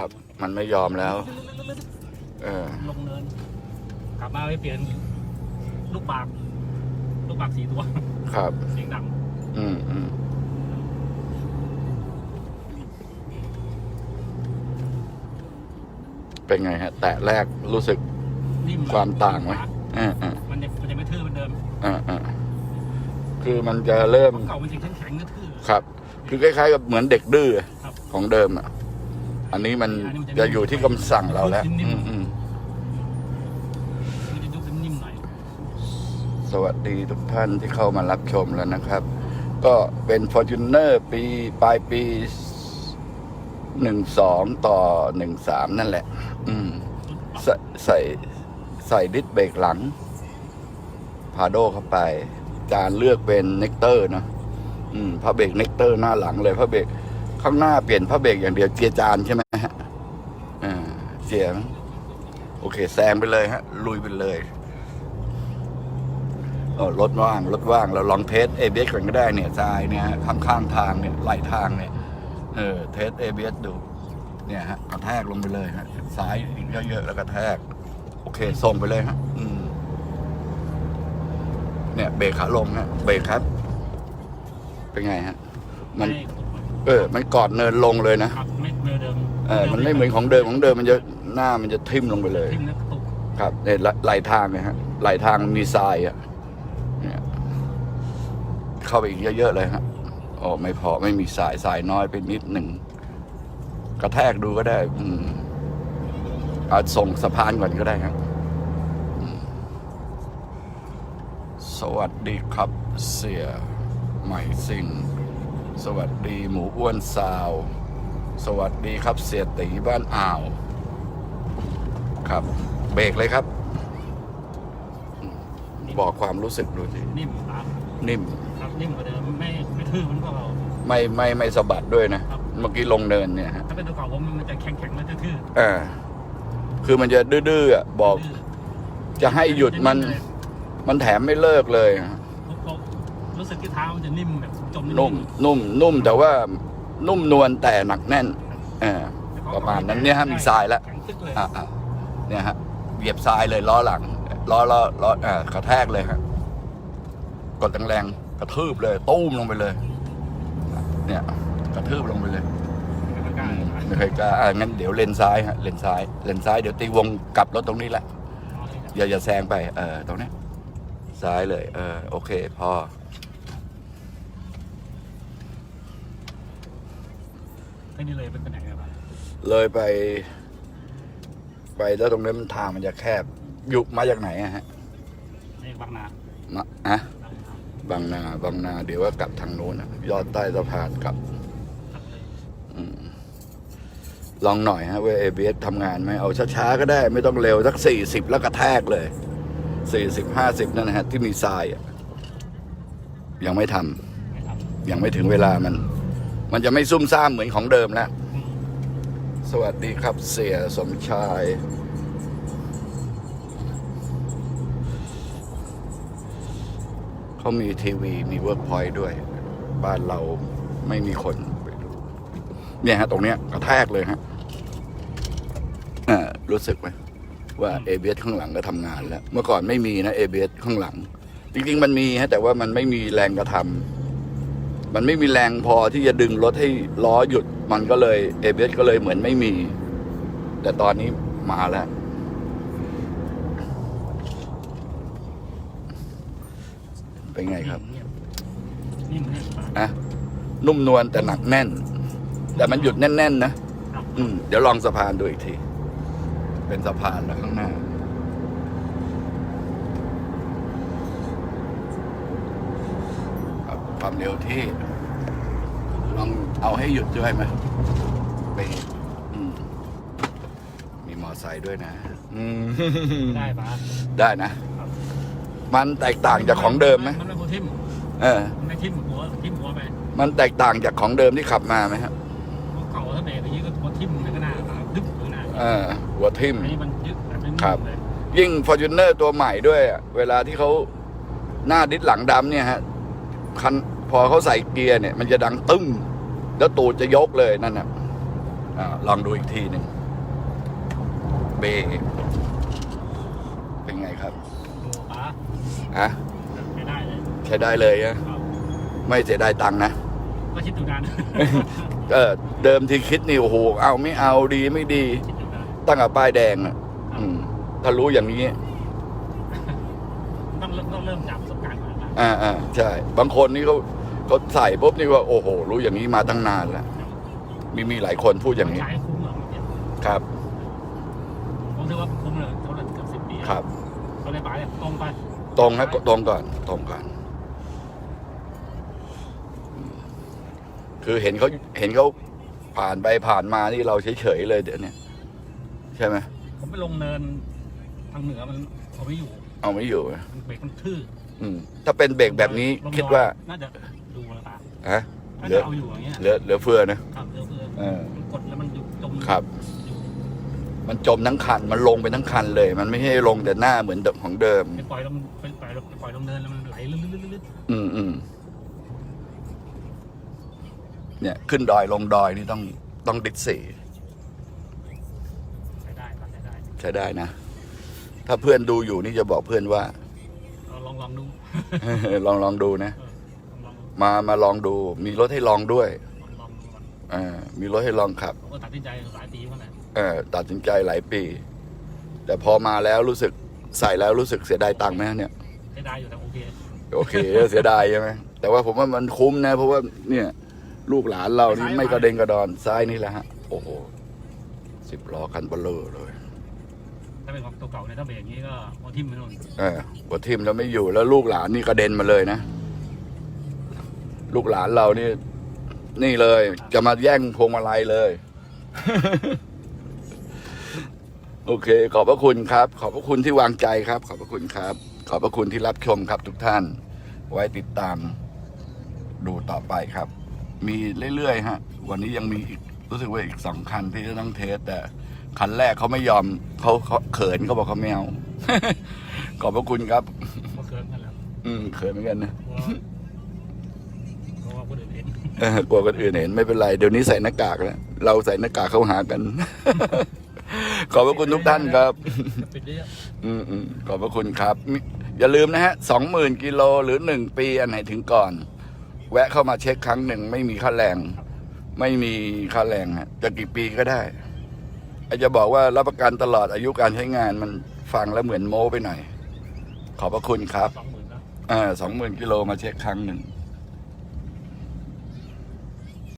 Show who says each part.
Speaker 1: ครับ มันไม่ยอมแล้ว เออ
Speaker 2: ลงเนิน กลับมาไปเปลี่ยน ลูกปาก ลูกปากสี่ตัว
Speaker 1: ครับ
Speaker 2: เสียงดัง
Speaker 1: อืมอืมเป็นไงฮะ แตะแรกรู้สึก
Speaker 2: นิ่ม
Speaker 1: ความต่างไหมอ่าอ่า
Speaker 2: มันจะมันจะไม่ทื่อเหมือนเดิม
Speaker 1: อ่าอ่าคือมันจะเริ่ม
Speaker 2: ของเก่ามันจะแข็งแข็งๆทื่อ
Speaker 1: ครับ คือคล้ายๆกับเหมือนเด็กดื้อ
Speaker 2: ครับ
Speaker 1: ของเดิมอะ อันนี้มัน
Speaker 2: อันนี้มันจะ
Speaker 1: จะอยู่ที่คำสั่งเราแล้ว
Speaker 2: นิ่
Speaker 1: อื
Speaker 2: ม
Speaker 1: ม
Speaker 2: ๆ
Speaker 1: อืม
Speaker 2: มันจะยุบนิ่มๆหน่อย
Speaker 1: สวัสดีทุกท่านที่เข้ามารับชมแล้วนะครับ ก็เป็น f o r t u n e r ปีปลายปีหนึ่งสองต่อหนึ่งสามนั่นแหละ อืม ใส่ใส่ใส่ดิสเบรกหลัง พาโดเข้าไปจานเลือกเป็นเนกเตอร์เนอะอืมพระเบรกเนกเตอร์หน้าหลังเลยพระเบรก ข้างหน้าเปลี่ยนพระเบรกอย่างเดียวเจียร์จานใช่ไหมฮะอ่าเจียร์โอเค แซงไปเลยฮะ ลุยไปเลยรถว่าง รถว่าง เราลองเทสเอเบสก่อนก็ได้เนี่ยทรายเนี่ยข้างข้างๆทางเนี่ยไหลทางเนี่ย เออ เทสเอเบสดู เนี่ยฮะกระแทกลงไปเลยฮะซ้ายเยอะๆแล้วกระแทก โอเคส่งไปเลยฮะ อืม เนี่ย เบรกขาลงฮะเบรกครับ เป็นไงฮะ มัน เออ มันกอดเนินลงเลยนะ
Speaker 2: ครับไม่เหมือนเดิม
Speaker 1: เออ มันไม่เหมือนของเดิมของเดิมมันจะหน้ามันจะทิ่มลงไปเลย
Speaker 2: ทิ่มแล้วกระตุก
Speaker 1: ครับเนี่ยไหลไหลทางเนี่ยฮะไหลทางมีทรายอะเนี่ยเข้าไปอีกเยอะๆเลยฮะโอ้ไม่พอไม่มีสายสายน้อยไปนิดหนึ่งกระแทกดูก็ได้ อืมเอาส่งสะพานก่อนก็ได้ครับอืมสวัสดีครับเสียใหม่สิง สวัสดีหมูอ้วนซาว สวัสดีครับเสียตีบ้านอ่าว ครับ เบรกเลยครับอืมบอกความรู้สึกดูสิ
Speaker 2: นิ่มครับ
Speaker 1: นิ่ม
Speaker 2: ครับนิ่มกว่าเดิมไม่ไม่ทื่อเหมันก็เรา
Speaker 1: ไม่ไม่ไม่สะบัดด้วยนะ
Speaker 2: ครับ
Speaker 1: เมื่อกี้ลงเนินเนี่ยฮะ
Speaker 2: ถ้าเป็นตัวเก่าผมมันจะแข็งแข็งๆมันจะทื่อ
Speaker 1: อ่าคือมันจะดื้อๆอะบอก
Speaker 2: ทื่อ
Speaker 1: จะให้หยุดมัน มันแถมไม่เลิกเลยอะ
Speaker 2: ผมผมรู้สึกที่เท้ามันจะนิ่มแบบ จม
Speaker 1: นุ่มนุ่มนุ่มแต่ว่านุ่มนวลแต่หนักแน่นอ่าประมาณนั้นเนี่ยฮะมีทรายแล้ว
Speaker 2: แข็งตึ๊กเลย
Speaker 1: อ่าอ่าเนี่ยฮะเหยียบทรายเลยล้อหลังล้อล้อล้ออ่ากระแทกเลยฮะกดแรงๆกระทืบเลยตุ้มลงไปเลย เนี่ยกระทืบลงไปเลย
Speaker 2: ไม่กล้า
Speaker 1: อืมไม่เคยกล้าอ่างั้นเดี๋ยวเลนซ้ายฮะเลนซ้ายเลนซ้ายเดี๋ยวตีวงกลับรถตรงนี้แหละ
Speaker 2: เอาเลยครับ
Speaker 1: อย่าอย่าแซงไปเออตรงเนี้ยซ้ายเลย เออโอเคพอ
Speaker 2: แค่นี้เลยเป็นไปไหนกันบ้าง
Speaker 1: เลยไป ไปแล้วตรงนี้มันทางมันจะแคบ อยู่มาจากไหนอะฮะ
Speaker 2: ในบางนา
Speaker 1: มาอะ
Speaker 2: บางนา
Speaker 1: บางนาบางนาเดี๋ยวว่ากลับทางโน้นอะยอดใต้สะพานกลับ
Speaker 2: ครับเลย
Speaker 1: อืมลองหน่อยฮะว่าเอเบสทำงานไหมเอาช้าๆก็ได้ ไม่ต้องเร็วสักสี่สิบแล้วกระแทกเลยสี่สิบห้าสิบนั่นนะฮะที่มีทรายอะยังไม่ทำ
Speaker 2: ไม่ครับ
Speaker 1: ยังไม่ถึงเวลามัน มันจะไม่ซุ่มซ่ามเหมือนของเดิมแล้ว สวัสดีครับเสียสมชาย เขามีทีวีมีเวิร์กพอยต์ด้วย บ้านเราไม่มีคน เนี่ยฮะ ตรงเนี้ยกระแทกเลยฮะอ่ารู้สึกไหมว่าเอเบสข้างหลังก็ทำงานแล้ว เมื่อก่อนไม่มีนะเอเบสข้างหลัง จริง ๆ มันมีฮะ แต่ว่ามันไม่มีแรงกระทำ มันไม่มีแรงพอที่จะดึงรถให้ล้อหยุด มันก็เลยเอเบสก็เลยเหมือนไม่มี แต่ตอนนี้มาแล้ว เป็นไงครับ
Speaker 2: นิ่มนิ่มเนี่ยปาก
Speaker 1: อะนุ่มนวลแต่หนักแน่น แต่มันหยุดแน่น ๆ นะ
Speaker 2: ครับ
Speaker 1: อืมเดี๋ยวลองสะพานดูอีกที เป็นสะพานแล้วข้างหน้าครับความเร็วที่ ลองเอาให้หยุดด้วยไหมไปอืมมีมอไซค์ด้วยนะ อืม
Speaker 2: ได้ปะ
Speaker 1: ได้นะ มันแตกต่างจากของเดิมไหม
Speaker 2: มันไม่ทิ่ม
Speaker 1: เออ
Speaker 2: มันไม่ทิ่มหัวทิ่มหัวไป
Speaker 1: มันแตกต่างจากของเดิมที่ขับมาไหมครับ
Speaker 2: ของเก่าถ้าเบรกอย่างนี้ก็หัวทิ่มในข้างหน้ามาดึ๊บข้างหน้า
Speaker 1: เออ หัวทิ่ม
Speaker 2: อันนี้มันยึดแบบไม่นิ่
Speaker 1: ครับ
Speaker 2: มเลย
Speaker 1: ยิ่ง f o r t u n e r ตัวใหม่ด้วยอะเวลาที่เขาหน้าดิสหลังดำเนี่ยฮะคันพอเขาใส่เกียร์เนี่ย มันจะดังตึ้ง แล้วตูดจะยกเลยนั่นน่ะอ่าลองดูอีกทีหนึ่งเบรกเป็นไงครับ
Speaker 2: ดูป๋า
Speaker 1: อะ
Speaker 2: ไม่ได้เลย
Speaker 1: ใช้ได้เลยอะ
Speaker 2: ครับ
Speaker 1: ไม่เสียดายตังค์นะ
Speaker 2: ก็คิดดูนาน
Speaker 1: เออเดิมที่คิดนี่โอ้โหเอาไม่เอาดีไม่ดี
Speaker 2: คิดดูนาน
Speaker 1: ตั้งแต่ป้ายแดงอะอืม ถ้ารู้อย่างนี้
Speaker 2: ต้องเริ่มต้องเริ่มจากประสบการณ์ก่อนนะ
Speaker 1: อ่าอ่าใช่ บางคนนี่เขาเขาใส่ปุ๊บนี่ว่าโอ้โห รู้อย่างนี้มาตั้งนานแล้ว มีมีหลายคนพูดอย่างนี้
Speaker 2: ใช้คุ้มเหรอเนี่ย
Speaker 1: ครับ
Speaker 2: ผมถือว่าคุ้มเลยเขาเลยเกือบสิบปี
Speaker 1: ครับ
Speaker 2: เขาเลยป๋าเนี่ยตรงไป
Speaker 1: ตรงนะตรงก่อนตรงก่อนคือเห็นเขาเห็นเขาผ่านไปผ่านมานี่เราเฉยๆเลยเดี๋ยวนี้ใช่ไหม
Speaker 2: ผมไปลงเนินทางเหนือมันเอาไม่อยู่
Speaker 1: เอาไม่อยู่อะ
Speaker 2: มันเบรกมันทื่อ
Speaker 1: อืมถ้าเป็นเบรกแบบนี้
Speaker 2: ลง
Speaker 1: คิดว่า
Speaker 2: น่าจะดูแล้วป๋า
Speaker 1: ฮะ
Speaker 2: น่า
Speaker 1: เหลื
Speaker 2: จะ
Speaker 1: อ
Speaker 2: เอาอยู่อย่างเงี้ย
Speaker 1: เหลือเหลือเฟือนะครับ
Speaker 2: เรือเรือ
Speaker 1: เออ
Speaker 2: มันกดแล้วมันอยู่จม
Speaker 1: ครับ
Speaker 2: อยู่
Speaker 1: มันจมทั้งคัน มันลงไปทั้งคันเลย มันไม่ใช่ลงแต่หน้าเหมือนเดิมของเดิม
Speaker 2: ไปปล่อยลงไปปล่อยลงไปปล่อยลงเนินแล้วมันไหลลื่นๆๆ
Speaker 1: อืมอืมเนี่ย ขึ้นดอยลงดอยนี่ต้องต้องดิสสี่
Speaker 2: ๆใช้ได้ครับใช้ได้
Speaker 1: ใช้ได้นะ ถ้าเพื่อนดูอยู่นี่จะบอกเพื่อนว่า
Speaker 2: เราลองลองดู
Speaker 1: ลองลองดูนะ
Speaker 2: เออลองลองดู
Speaker 1: มามาลองดู มีรถให้ลองด้วย
Speaker 2: ลองลองดูก่อน
Speaker 1: อ่ามีรถให้ลองขับ
Speaker 2: ผมก็ตัดสินใจหลายปีเมื่อไหร่
Speaker 1: เออตัดสินใจหลายปี แต่พอมาแล้วรู้สึกใส่แล้วรู้สึกเสียดายตังค์ไหมเนี่ย
Speaker 2: ใช้ได้อยู่แต่โอเค
Speaker 1: โอเค เสียดายใช่ไหมแต่ว่าผมว่ามันคุ้มนะ เพราะว่าเนี่ย ลูกหลานเรานี่ไม่กระเด็นกระดอนซ้ายนี่แหละฮะ โอ้โหสิบล้อคันเบลเลอร์เลย
Speaker 2: ถ้าเป็นของตัวเก่าเนี่ยถ้าเบรกอย่างนี้ก็มอทิ่มไปนู่น
Speaker 1: เออหัวทิ่มแล้วไม่อยู่แล้วลูกหลานนี่กระเด็นมาเลยนะ ลูกหลานเรานี่ นี่เลย จะมาแย่งพวงมาลัยเลย โอเค ขอบพระคุณครับ ขอบพระคุณที่วางใจครับ ขอบพระคุณครับ ขอบพระคุณที่รับชมครับ ทุกท่าน ไว้ติดตาม ดูต่อไปครับ มีเรื่อยๆฮะ วันนี้ยังมีอีกรู้สึกว่าอีกสองคันที่จะต้องเทสแต่คันแรกเขาไม่ยอมเขาเขาเขินเขาบอกเขาไม่เอา ขอบพระคุณครับ
Speaker 2: ก็เกินกันแล้ว
Speaker 1: อืมเขินเหมือนกันนะ
Speaker 2: เพราะว่าเพราะว่า คนอื่นเห็น
Speaker 1: เออกลัวคนอื่นเห็นไม่เป็นไร เดี๋ยวนี้ใส่หน้ากากแล้วเราใส่หน้ากากเข้าหากัน ขอบพระคุณทุกท่านครับ
Speaker 2: ปิดเยอะ
Speaker 1: อืมอืมขอบพระคุณครับมิอย่าลืมนะฮะสองหมื่นกิโลหรือหนึ่งปีอันไหนถึงก่อน แวะเข้ามาเช็คครั้งหนึ่งไม่มีค่าแรง ไม่มีค่าแรงฮะจะกี่ปีก็ได้อาจจะบอกว่ารับประกันตลอดอายุการใช้งานมันฟังแล้วเหมือนโม้ไปหน่อย ขอบพระคุณครับ
Speaker 2: สองหมื่นแล้ว
Speaker 1: อ่าสองหมื่นกิโลมาเช็คครั้งหนึ่ง
Speaker 2: ค